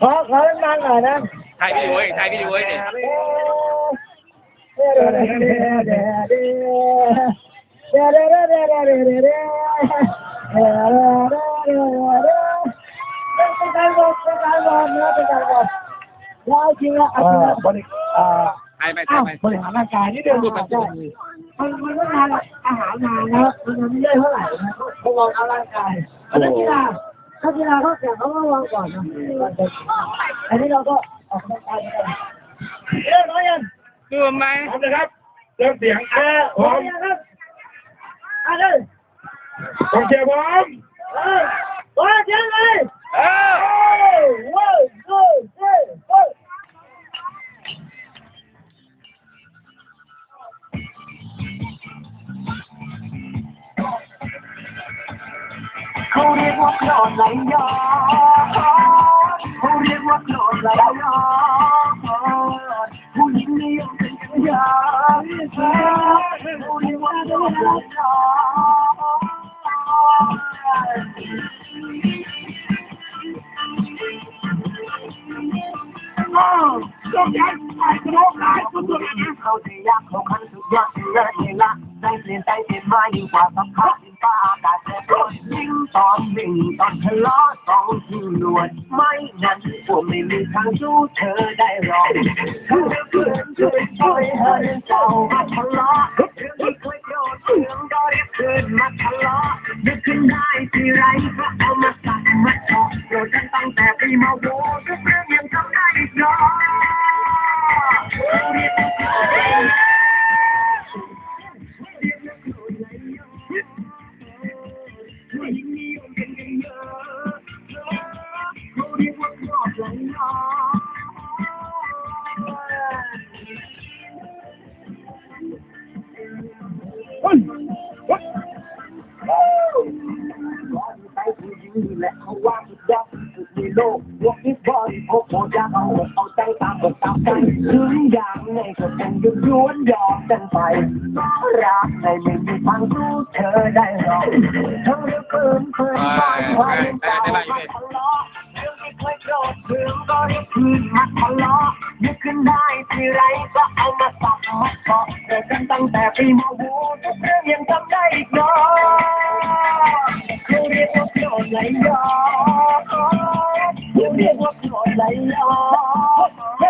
ขอขอนั่งหน่อยนะถ่ายวิดีโอถ่ายวิดีโอดิบริหดรร่างกายนิดเดียว มันมันก็งานอาหารมานะครับมันไม่ได้เท่าไหร่นะเขาลองเอาร่างกายอันนั้นกีฬาถ้ากีฬาเขาแข่งเขาก็วางก่อนนะอันนี้เราก็ออกกำลังกายกันเริ่มแล้วยังดูไหมพร้อมนะครับเริ่มเสียงเออพร้อมยังครับอะเลยกองเชียร์พร้อมเออว่าเสียงเลยเออ ว่าโกรธไหลย้อนเขาเรียกว่าโกรธไหลย้อนผู้หญิงนิยมเป็นกันยามเขาเรียกว่าโกรธไหลย้อนอ้าวจงยันไปกระโดดได้สุดๆเลยนะเขาจะยากเขาคันสุดยอดเลิศเองละได้เปลี่ยนใจเปลี่ยนมายิ่งกว่าสัมผัส ทะเลาะสองที่หนวดไม่นั้นพวกไม่มีทางสู้เธอได้หรอกเพื่อเพื่อนช่วยช่วยเธอเจ้ามาทะเลาะเรื่องที่เคยโกรธเรื่องก็เรียกคืนมาทะเลาะนึกขึ้นได้ทีไรก็เอามาสั่งมาเจาะโกรธกันตั้งแต่ปีมาโวทุกเรื่องยังจำได้อีกเนาะ รักในไม่มีทางสู้เธอได้หรอกทั้งเรื่องปืนปืนบ้านวามเก่ามาทะเลาะเรื่องที่เคยโกรธเรื่องก็เรียกคืนมาทะเลาะนึกขึ้นได้ทีไรก็เอามาสับมาเกาะเกิดกันตั้งแต่ปีมาวูทุกเรื่องยังจำได้อีกเนาะเขาเรียกว่าโกรธไหลย้อนเขาเรียกว่าโกรธไหลย้อน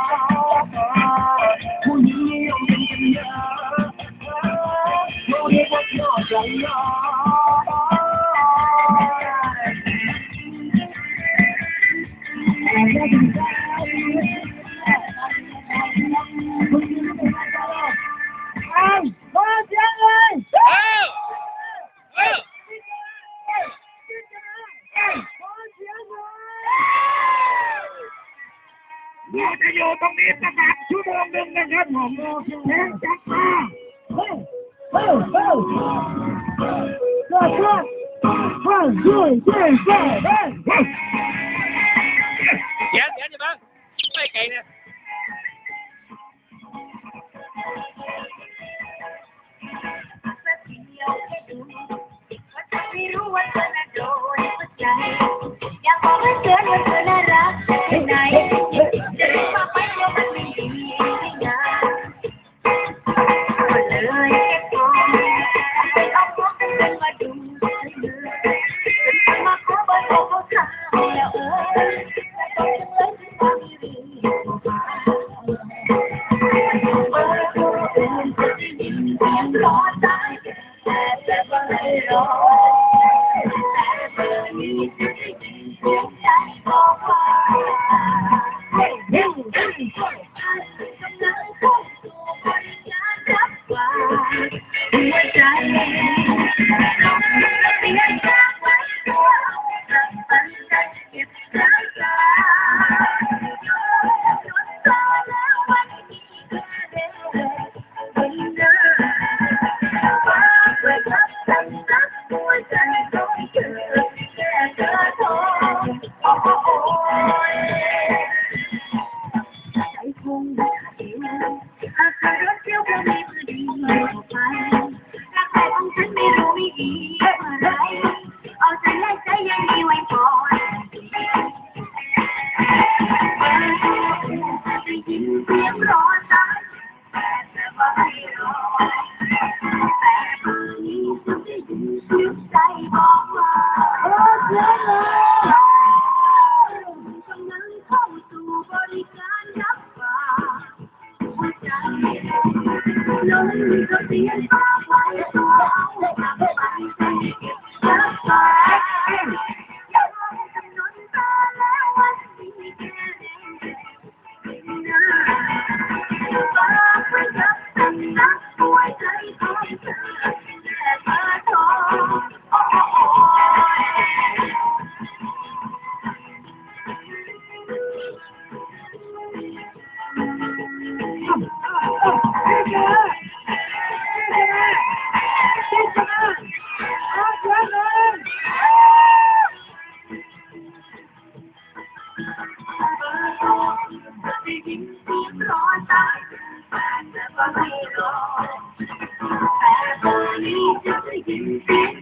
เสียงเลย เออเออ เราจะอยู่ตรงนี้ประมาณชั่วโมงหนึ่งนะครับผมแข่งจัดมา เฮ้ยเฮ้ยเฮ้ยเฮ้ยเฮ้ยเฮ้ยเฮ้ย dạ dạ dạ bác cây nè.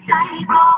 ใจบอก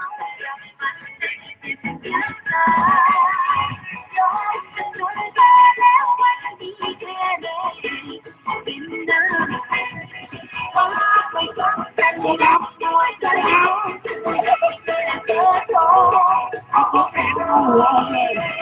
woman.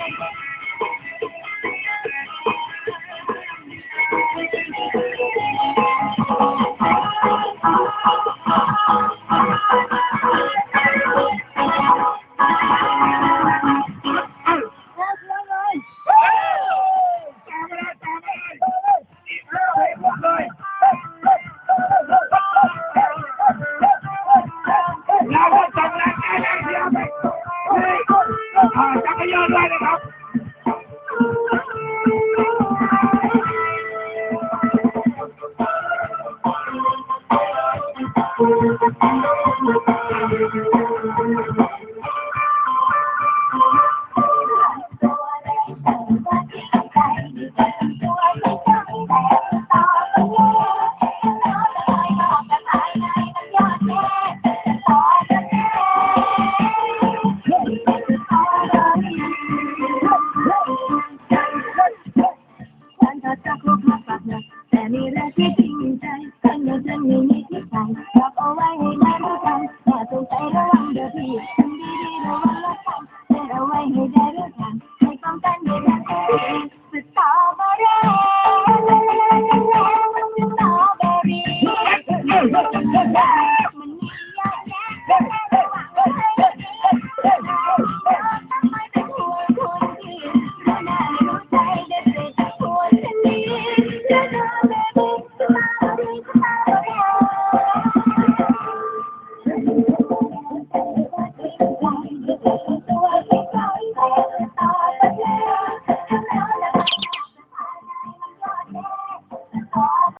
play Hey Dad again.